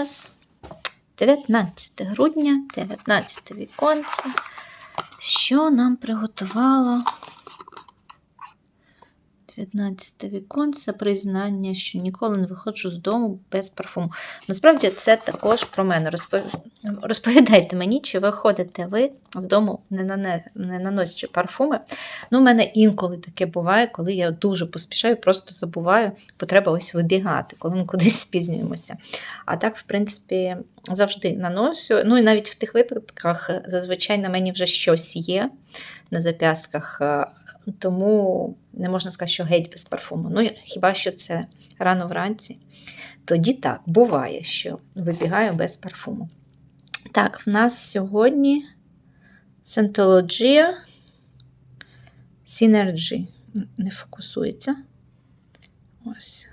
вас 19 грудня, 19 віконце. Що нам приготувало 19 віконце, признання, що ніколи не виходжу з дому без парфуму. Насправді це також про мене. Розповідайте мені, чи виходите ви з дому, не, наносячи парфуми. Ну, у мене інколи таке буває, коли я дуже поспішаю, просто забуваю, потреба ось вибігати, коли ми кудись спізнюємося. А так, в принципі, завжди наношу. Ну і навіть в тих випадках е, зазвичай на мені вже щось є на зап'ястках, е, тому не можна сказати, що геть без парфуму. Ну, хіба що це рано вранці. Тоді так, буває, що вибігаю без парфуму. Так, в нас сьогодні Сентологія Synergy. Не фокусується. Ось.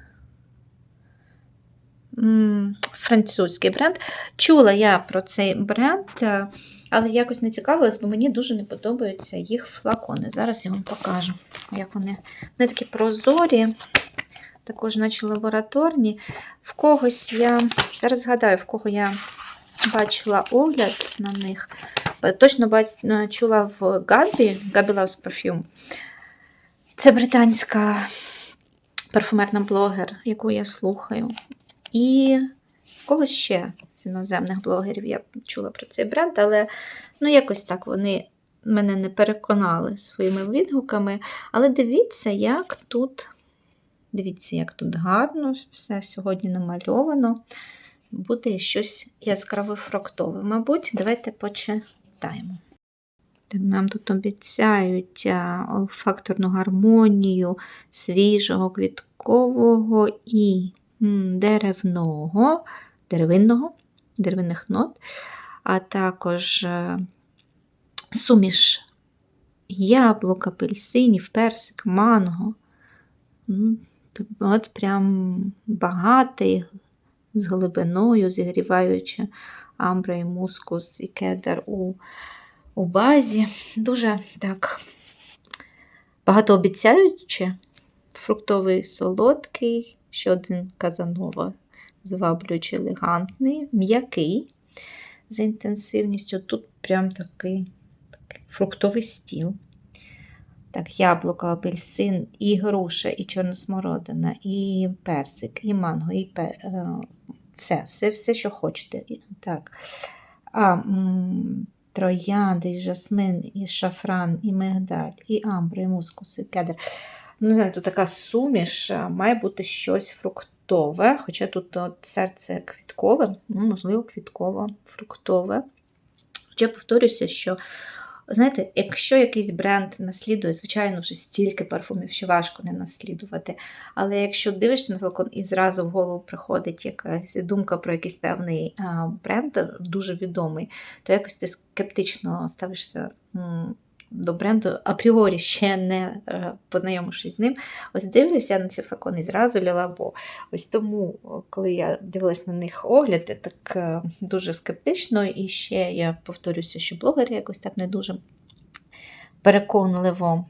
Французький бренд. Чула я про цей бренд, е, але якось не цікавилась, бо мені дуже не подобаються їх флакони. Зараз я вам покажу, як вони. Вони такі прозорі, також, наче лабораторні. В когось я зараз згадаю, в кого я бачила огляд на них. Е, Точно бач- чула в Габі, Габі Loves Perfume. Це британська парфумерна блогер, яку я слухаю. І когось ще з іноземних блогерів я чула про цей бренд, але ну, якось так вони мене не переконали своїми відгуками. Але дивіться, як тут. Дивіться, як тут гарно все сьогодні намальовано. Буде щось яскраве фруктове. Мабуть, давайте почитаємо. Нам тут обіцяють олфакторну гармонію свіжого, квіткового і деревного, деревинного, деревинних нот, а також е, суміш яблук, апельсинів, персик, манго. От прям багатий, з глибиною, зігріваючи амбра і мускус і кедр у, у базі. Дуже так багатообіцяюче. Фруктовий солодкий, ще один казанова, зваблюючи елегантний, м'який за інтенсивністю. Тут прям такий, такий фруктовий стіл. Так, яблуко, апельсин, і груша, і чорносмородина, і персик, і манго, і пе... е, все, все, все, що хочете. Так. А, троянди, і жасмин, і шафран, і мигдаль, і амбра, і мускус, і кедр. Ну, Не знаю, тут така суміш, має бути щось фруктове, хоча тут от серце квіткове, ну, можливо, квітково-фруктове. Хоча повторюся, що Знаєте, якщо якийсь бренд наслідує, звичайно, вже стільки парфумів, що важко не наслідувати. Але якщо дивишся на флакон і зразу в голову приходить якась думка про якийсь певний бренд, дуже відомий, то якось ти скептично ставишся до бренду апріорі, ще не е, познайомившись з ним. Ось дивлюся на ці флакони і зразу ляла, бо ось тому, коли я дивилась на них огляди, так е, дуже скептично, і ще я повторюся, що блогери якось так не дуже переконливо.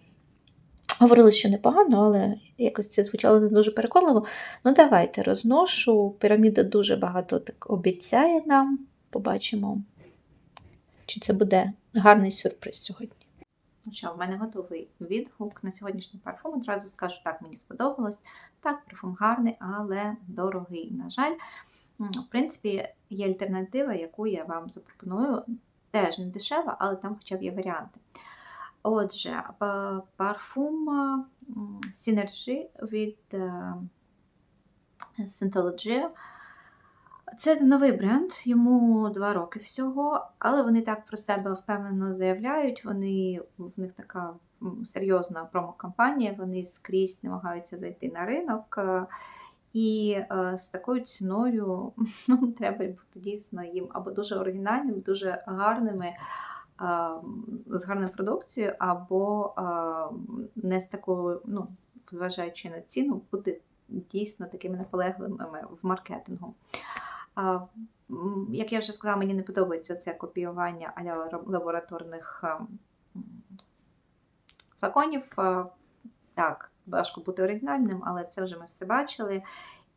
Говорили, що непогано, але якось це звучало не дуже переконливо. Ну, давайте розношу. Піраміда дуже багато так обіцяє нам. Побачимо, чи це буде гарний сюрприз сьогодні. Ну що, в мене готовий відгук на сьогоднішній парфум. Одразу скажу, так, мені сподобалось. Так, парфум гарний, але дорогий, на жаль. В принципі, є альтернатива, яку я вам запропоную. Теж не дешева, але там хоча б є варіанти. Отже, па- парфум Synergy від е, Scientology. Це новий бренд, йому два роки всього, але вони так про себе впевнено заявляють. Вони в них така серйозна промокампанія, вони скрізь намагаються зайти на ринок. е, І е, з такою ціною ну, треба бути дійсно їм або дуже оригінальними, дуже гарними, а, з гарною продукцією, або не з такою, ну, зважаючи на ціну, бути дійсно такими наполегливими в маркетингу. Як я вже сказала, мені не подобається це копіювання аля лабораторних флаконів. Так, важко бути оригінальним, але це вже ми все бачили.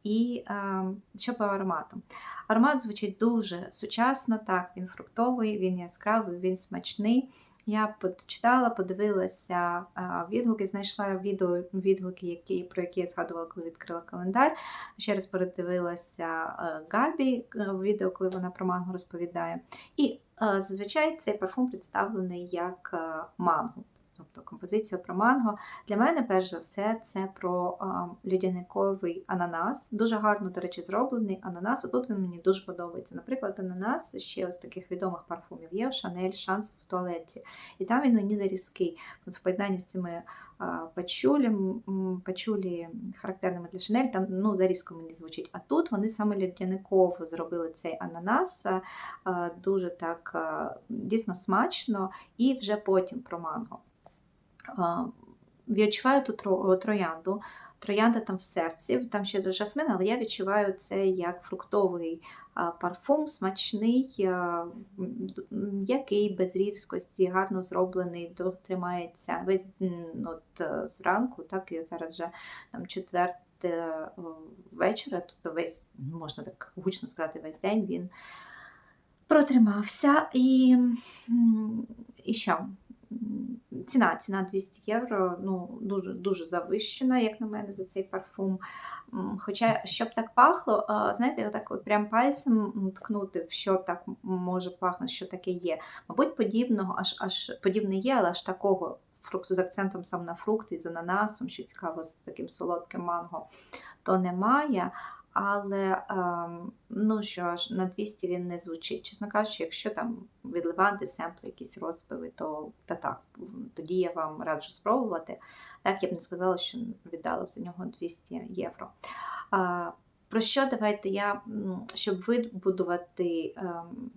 І е, що по аромату? Аромат звучить дуже сучасно, так, він фруктовий, він яскравий, він смачний. Я почитала, подивилася е, відгуки, знайшла відео, відгуки, які, про які я згадувала, коли відкрила календар. Ще раз передивилася е, Габі відео, коли вона про манго розповідає. І зазвичай цей парфум представлений як манго. Тобто композиція про манго. Для мене, перш за все, це про а, людяниковий ананас. Дуже гарно, до речі, зроблений ананас. Отут він мені дуже подобається. Наприклад, ананас ще ось таких відомих парфумів є Шанель Шанс в туалеті. І там він мені зарізкий. От в поєднанні з цими а, пачулям, м, пачулі характерними для Шанель, там ну, зарізко мені звучить. А тут вони саме людяниково зробили цей ананас. Дуже так дійсно смачно, і вже потім про манго. Відчуваю тут троянду. Троянда там в серці, там ще жасмин, але я відчуваю це як фруктовий парфум, смачний, м'який, без різкості, гарно зроблений, тримається весь от, е, зранку, так і зараз вже там четверте вечора, тобто весь, можна так гучно сказати, весь день він протримався. І, і що? Ціна, ціна 200 євро, ну, дуже, дуже завищена, як на мене, за цей парфум. Хоча, щоб так пахло, знаєте, отак от прям пальцем ткнути, що так може пахнути, що таке є. Мабуть, подібного, аж, аж подібне є, але аж такого фрукту з акцентом сам на фрукти, з ананасом, що цікаво, з таким солодким манго, то немає. Але ем, ну що ж, на 200 він не звучить. Чесно кажучи, якщо там відливати семпли якісь розпиви, то та так, тоді я вам раджу спробувати. Так я б не сказала, що віддала б за нього 200 євро. А, про що давайте я, щоб вибудувати ем,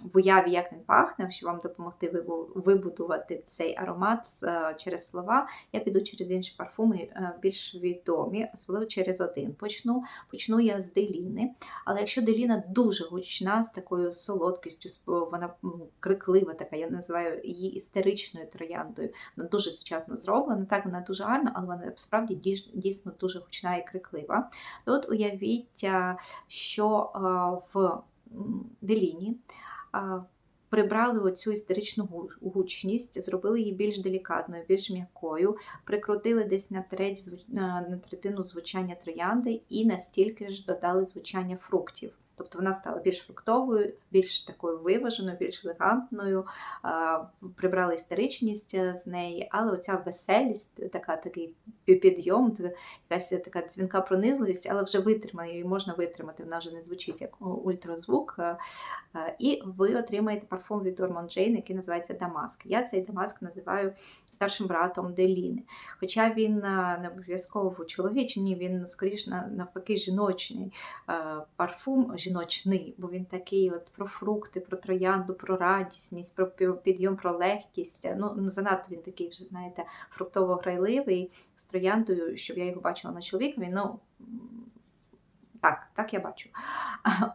в уяві, як він пахне, щоб вам допомогти вибудувати цей аромат е, через слова, я піду через інші парфуми е, більш відомі, особливо через один. Почну Почну я з Деліни. Але якщо Деліна дуже гучна, з такою солодкістю, вона криклива, така, я називаю її істеричною трояндою. Вона дуже сучасно зроблена. Так, вона дуже гарна, але вона справді дійсно дуже гучна і криклива. Тут уявіть, що в Деліні. Прибрали оцю істеричну гу- гучність, зробили її більш делікатною, більш м'якою, прикрутили десь на треть на третину звучання троянди і настільки ж додали звучання фруктів. Тобто вона стала більш фруктовою, більш такою виваженою, більш елегантною, а, прибрали істеричність е, з неї, але оця веселість, така, такий підйом, якась така дзвінка пронизливість, але вже витримана, її можна витримати, вона вже не звучить як ультразвук. е, е, І ви отримаєте парфум від Ормон Джейн, який називається Дамаск. Я цей Дамаск називаю старшим братом Деліни. Хоча він не обов'язково чоловічий, ні, він скоріш навпаки жіночний парфум, жіночний, бо він такий от про фрукти, про троянду, про радісність, про підйом, про легкість. Ну, ну, занадто він такий вже, знаєте, фруктово-грайливий з трояндою, щоб я його бачила на чоловікові. Ну, так, так я бачу.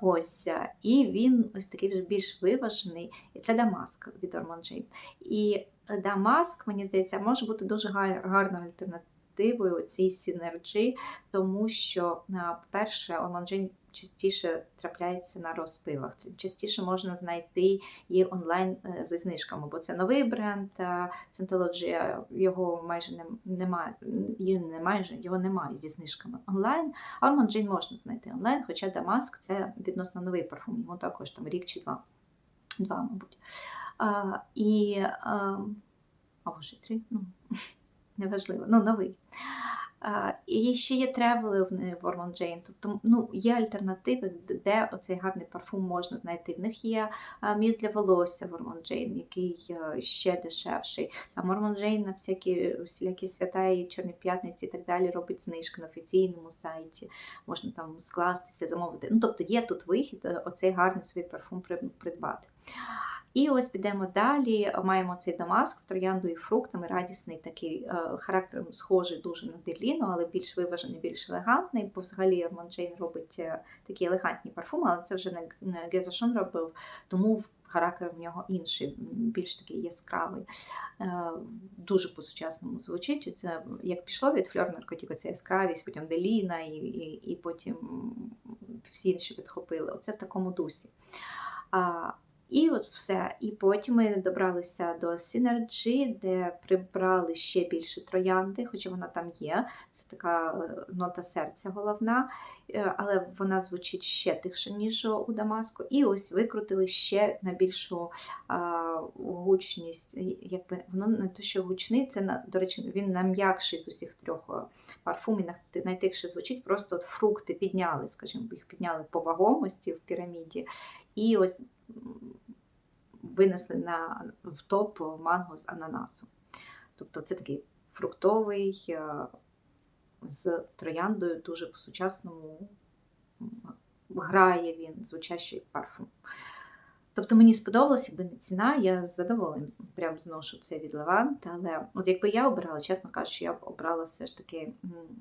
Ось. е, І він ось такий вже більш виважений. І це Дамаск від Ормонджей. І Дамаск, мені здається, може бути дуже гарною альтернативою цій синерджі, тому що, по-перше, Ормонджей частіше трапляється на розпивах. Частіше можна знайти її онлайн е, зі знижками, бо це новий бренд Scientology, його майже немає, не майже, його немає зі знижками онлайн. Armand Jane можна знайти онлайн, хоча Дамаск це відносно новий парфум, йому також там рік чи два. Два, мабуть. А, і, а, а може, три, ну, неважливо, ну, новий. А, і ще є тревели в, в Ormond Jane, тобто ну, є альтернативи, де- оцей гарний парфум можна знайти. В них є а, міст для волосся в Ormond Jane, який е, ще дешевший. Там Ormond Jane на всякі всілякі свята і Чорні п'ятниці і так далі робить знижки на офіційному сайті. Можна там скластися, замовити. Ну, тобто є тут вихід, е, оцей гарний свій парфум придбати. І ось підемо далі. Маємо цей дамаск з трояндою і фруктами, радісний такий е, характером схожий дуже на Деліно, але більш виважений, більш елегантний. Бо взагалі Арман Джейн робить е, такі елегантні парфуми, але це вже не, не Гезошон робив, тому характер в нього інший, більш такий яскравий. Е, дуже по-сучасному звучить. Це як пішло від фльор наркотіку, це яскравість, потім Деліна, і, і, і потім всі інші підхопили. Оце в такому дусі. І от все. І потім ми добралися до Synergy, де прибрали ще більше троянди, хоча вона там є. Це така е, нота серця головна, е, але вона звучить ще тихше, ніж у Дамаску. І ось викрутили ще на більшу а, гучність. Якби воно не те, що гучний, це на- до речі, він найм'якший з усіх трьох е, парфумів, найтихше звучить. Просто от фрукти підняли, скажімо, їх підняли по вагомості в піраміді. І ось винесли на, в топ манго з ананасу. Тобто це такий фруктовий е, з трояндою, дуже по-сучасному грає він, звучащий парфум. Тобто мені сподобалось, якби не ціна, я з задоволенням прям зношу це від Левант, але от якби я обирала, чесно кажучи, я б обрала все ж таки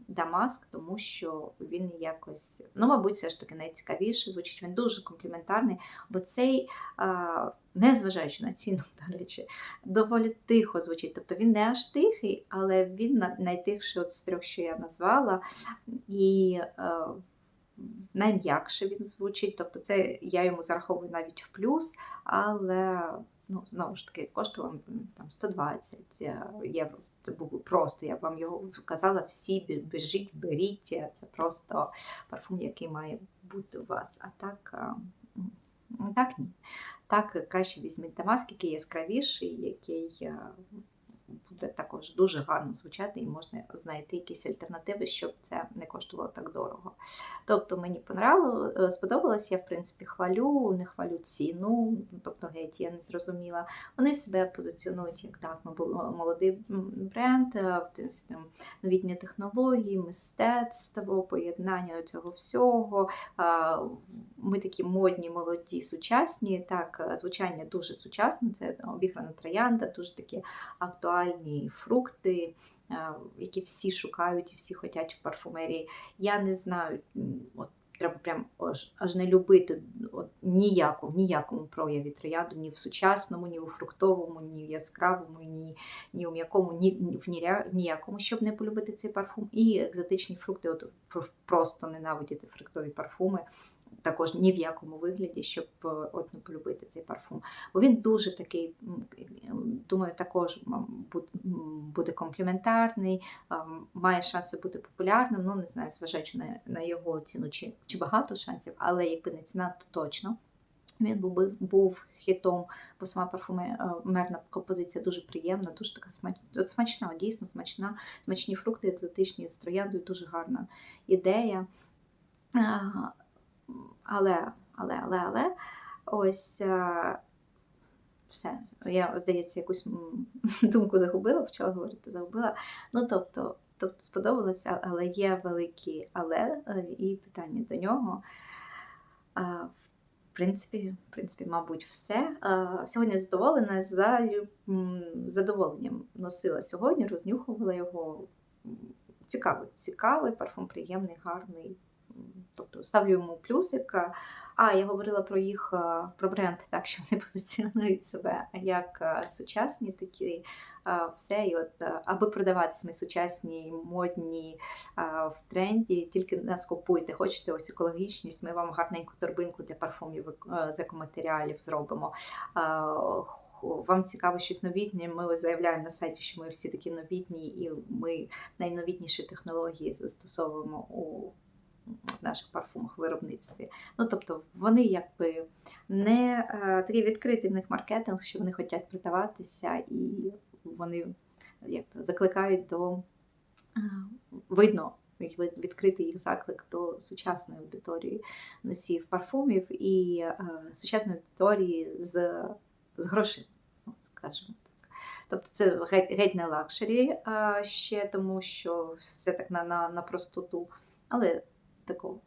Дамаск, тому що він якось, ну, мабуть, все ж таки найцікавіше звучить. Він дуже компліментарний, бо цей, незважаючи на ціну, до речі, доволі тихо звучить. Тобто він не аж тихий, але він на- найтихший от з трьох, що я назвала. І е, найм'якше він звучить. Тобто це я йому зараховую навіть в плюс, але ну, знову ж таки коштував там 120 євро. Це був просто, я вам його казала, всі біжіть, беріть. Це просто парфум, який має бути у вас. А так, так ні. Так, краще візьміть Дамаск, який яскравіший, який е, буде також дуже гарно звучати, і можна знайти якісь альтернативи, щоб це не коштувало так дорого. Тобто мені понравило, сподобалось, я в принципі хвалю, не хвалю ціну, тобто геть я не зрозуміла. Вони себе позиціонують як так, ми були молодий бренд, е, новітні технології, мистецтво, поєднання цього всього. Ми такі модні, молоді, сучасні. Так, е, звучання дуже сучасне, це обіграна троянда, дуже такі актуальні фрукти, е, які всі шукають і всі хочуть в парфумерії. Я не знаю, от треба прям аж, аж не любити от, ніяку, в ніякому прояві троянду, ні в сучасному, ні у фруктовому, ні в яскравому, ні, ні у м'якому, ні, в ніря- ніякому, щоб не полюбити цей парфум. І екзотичні фрукти, от просто ненавидіти фруктові парфуми. Також ні в якому вигляді, щоб е, от не полюбити цей парфум. Бо він дуже такий, думаю, також буде компліментарний, має шанси бути популярним. Ну, не знаю, зважаючи на, на його ціну, чи, чи багато шансів, але якби не ціна, то точно. Він був, був хітом, бо сама парфумерна композиція дуже приємна, дуже така смач... от смачна, дійсно смачна. Смачні фрукти екзотичні з трояндою, дуже гарна ідея. Але, але, але, але, ось а, все. Я, здається, якусь думку загубила, почала говорити, загубила. Ну, тобто, тобто сподобалося, але є великі але е, і питання до нього. В принципі, в принципі, мабуть, все. Сьогодні задоволена за задоволенням носила сьогодні, рознюхувала його. Цікавий, цікавий, парфум приємний, гарний. Тобто ставлю йому плюсик. А я говорила про їх про бренд, так що вони позиціонують себе як сучасні такі все. І от аби продаватись ми сучасні, модні в тренді, тільки нас купуйте. Хочете ось екологічність, ми вам гарненьку торбинку для парфумів е, з екоматеріалів зробимо. Вам цікаво щось новітнє, ми заявляємо на сайті, що ми всі такі новітні, і ми найновітніші технології застосовуємо у в наших парфумах виробництві. Ну, тобто вони якби не е, такий відкритий в них маркетинг, що вони хочуть продаватися, і вони як то, закликають до е, видно. Відкритий їх заклик до сучасної аудиторії носіїв парфумів і е, сучасної аудиторії з, з ну, скажімо так. Тобто це геть, геть не лакшері а, ще, тому що все так на, на, на простоту, але такого.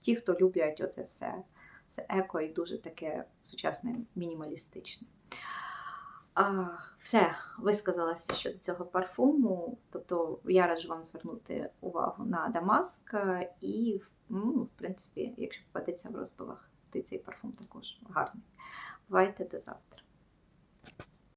Ті, хто люблять оце все Це еко і дуже таке сучасне, мінімалістичне. А, все, висказалася щодо цього парфуму. Тобто я раджу вам звернути увагу на Дамаск е, і, ну, в принципі, якщо попадеться в розбивах, то і цей парфум також гарний. Бувайте до завтра.